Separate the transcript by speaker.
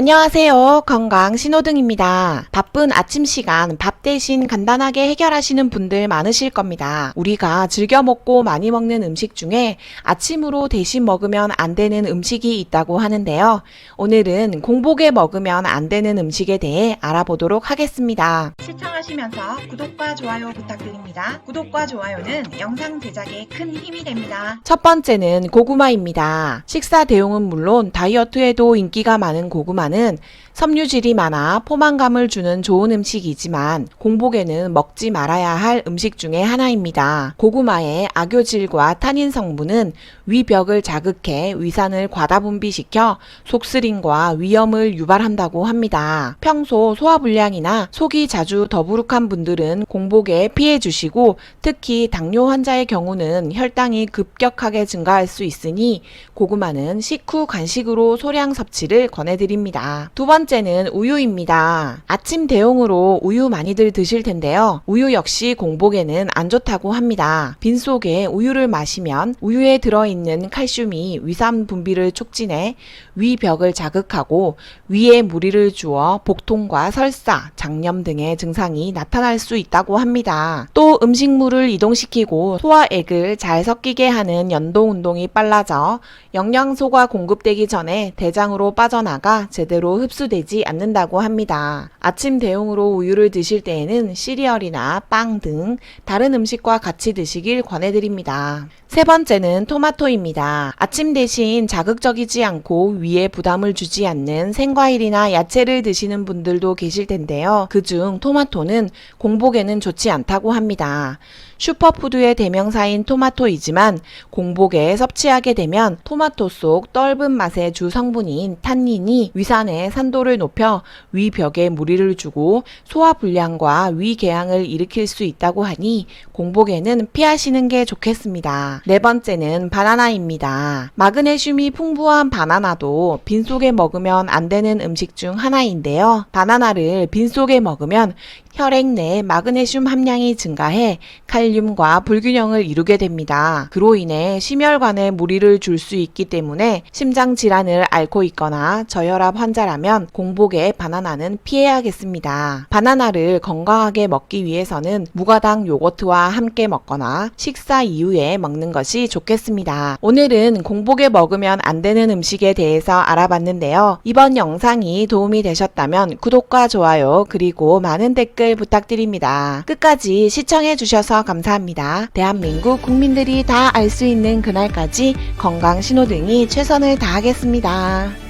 Speaker 1: 안녕하세요. 건강 신호등입니다. 바쁜 아침 시간 밥 대신 간단하게 해결하시는 분들 많으실 겁니다. 우리가 즐겨 먹고 많이 먹는 음식 중에 아침으로 대신 먹으면 안 되는 음식이 있다고 하는데요. 오늘은 공복에 먹으면 안 되는 음식에 대해 알아보도록 하겠습니다. 시청하시면서 구독과 좋아요 부탁드립니다. 구독과 좋아요는 영상 제작에 큰 힘이 됩니다. 첫 번째는 고구마입니다. 식사 대용은 물론 다이어트에도 인기가 많은 고구마는 섬유질이 많아 포만감을 주는 좋은 음식이지만 공복에는 먹지 말아야 할 음식 중에 하나입니다. 고구마의 악효질과 타닌 성분은 위벽을 자극해 위산을 과다 분비시켜 속쓰림과 위염을 유발한다고 합니다. 평소 소화불량이나 속이 자주 더부룩한 분들은 공복에 피해 주시고 특히 당뇨 환자의 경우는 혈당이 급격하게 증가할 수 있으니 고구마는 식후 간식으로 소량 섭취를 권해드립니다. 두 번째는 우유입니다. 아침 대용으로 우유 많이 들 드실 텐데요. 우유 역시 공복에는 안 좋다고 합니다. 빈속에 우유를 마시면 우유에 들어있는 칼슘이 위산 분비를 촉진해 위벽을 자극하고 위에 무리를 주어 복통과 설사, 장염 등의 증상이 나타날 수 있다고 합니다. 또 음식물을 이동시키고 소화액을 잘 섞이게 하는 연동 운동이 빨라져 영양소가 공급되기 전에 대장으로 빠져나가 제대로 흡수되지 않는다고 합니다. 아침 대용으로 우유를 드실 때에는 시리얼이나 빵 등 다른 음식과 같이 드시길 권해드립니다. 세 번째는 토마토입니다. 아침 대신 자극적이지 않고 위에 부담을 주지 않는 생과일이나 야채를 드시는 분들도 계실 텐데요. 그중 토마토는 공복에는 좋지 않다고 합니다. 슈퍼푸드의 대명사인 토마토이지만 공복에 섭취하게 되면 토마토 속 떫은 맛의 주 성분인 탄닌이 위산의 산도를 높여 위벽에 무리를 주고 소화 불량과 위궤양을 일으킬 수 있다고 하니 공복에는 피하시는 게 좋겠습니다. 네 번째는 바나나입니다. 마그네슘이 풍부한 바나나도 빈속에 먹으면 안 되는 음식 중 하나인데요. 바나나를 빈속에 먹으면 혈액 내 마그네슘 함량이 증가해 칼륨과 불균형을 이루게 됩니다. 그로 인해 심혈관에 무리를 줄 수 있기 때문에 심장 질환을 앓고 있거나 저혈압 환자라면 공복에 바나나는 피해야겠습니다. 바나나를 건강하게 먹기 위해서는 무가당 요거트와 함께 먹거나 식사 이후에 먹는 것이 좋겠습니다. 오늘은 공복에 먹으면 안 되는 음식에 대해서 알아봤는데요. 이번 영상이 도움이 되셨다면 구독과 좋아요 그리고 많은 댓글 부탁드립니다. 끝까지 시청해 주셔서 감사합니다. 대한민국 국민들이 다 알 수 있는 그날까지 건강 신호등이 최선을 다하겠습니다.